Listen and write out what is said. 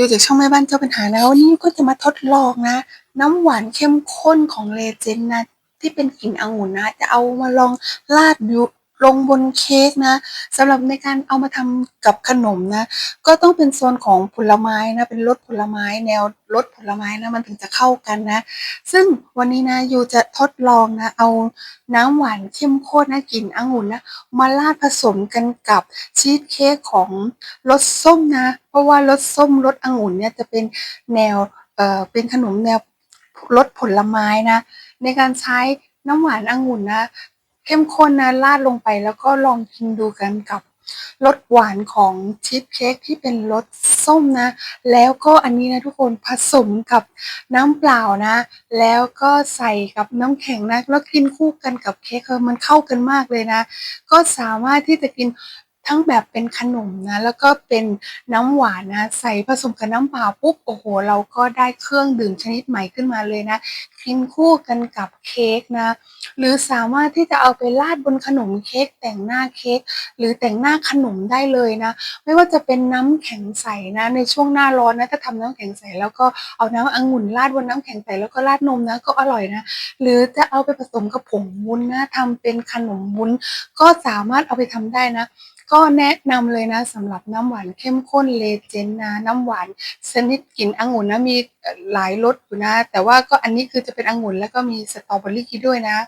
ดูจากช่องแม่บ้านเจ้าปัญหาแล้วันนี้ก็จะมาทดลองนะ น้ำหวานเข้มข้นของเลเจนด์นะที่เป็นกลิ่นองุ่นนะ จะเอามาลองราดอยู่ ลงบนเค้กนะสำหรับในการเอามาทำกับขนมนะ ก็ต้องเป็นโซนของผลไม้นะ เป็นรสผลไม้แนวรสผลไม้นะมันถึงจะเข้ากันนะ ซึ่งวันนี้นะยูจะทดลองนะเอาน้ำหวานเข้มข้นนะกลิ่นองุ่นนะมาราดผสมกันกับชีสเค้กของรสส้มนะ เพราะว่ารสส้มรสองุ่นเนี่ยจะเป็นแนวเอ่อเป็นขนมแนวรสผลไม้นะ ในการใช้น้ำหวานองุ่นนะ เข้มข้นนะราดลงไปแล้วก็ลองกินดูกันกับรสหวานของชีสเค้กที่เป็นรสส้มนะ แล้วก็อันนี้นะทุกคนผสมกับน้ำเปล่านะ แล้วก็ใส่กับน้ำแข็งนะ แล้วกินคู่กันกับเค้กเออมันเข้ากันมากเลยนะ ก็สามารถที่จะกิน ทั้งแบบเป็นขนมนะแล้วก็เป็นน้ำหวานนะใส่ผสมกับน้ำเปล่าปุ๊บโอ้โห เราก็ได้เครื่องดื่มชนิดใหม่ขึ้นมาเลยนะกินคู่กันกับเค้กนะ หรือสามารถที่จะเอาไปราดบนขนมเค้กแต่งหน้าเค้กหรือแต่งหน้าขนมได้เลยนะ ไม่ว่าจะเป็นน้ำแข็งใสนะ ในช่วงหน้าร้อนนะถ้าทำน้ำแข็งใสแล้วก็เอาน้ำองุ่นราดบนน้ำแข็งใสแล้วก็ราดนมนะก็อร่อยนะ หรือจะเอาไปผสมกับผงวุ้นนะทำเป็นขนมวุ้นก็สามารถเอาไปทำได้นะ ก็แนะนำเลยนะสำหรับน้ำหวานเข้มข้นเลเจนนะน้ำหวานชนิดกลิ่นองุ่นนะมีหลายรสอยู่นะ แต่ว่าก็อันนี้คือจะเป็นองุ่นแล้วก็มีสตรอเบอรี่ด้วยนะ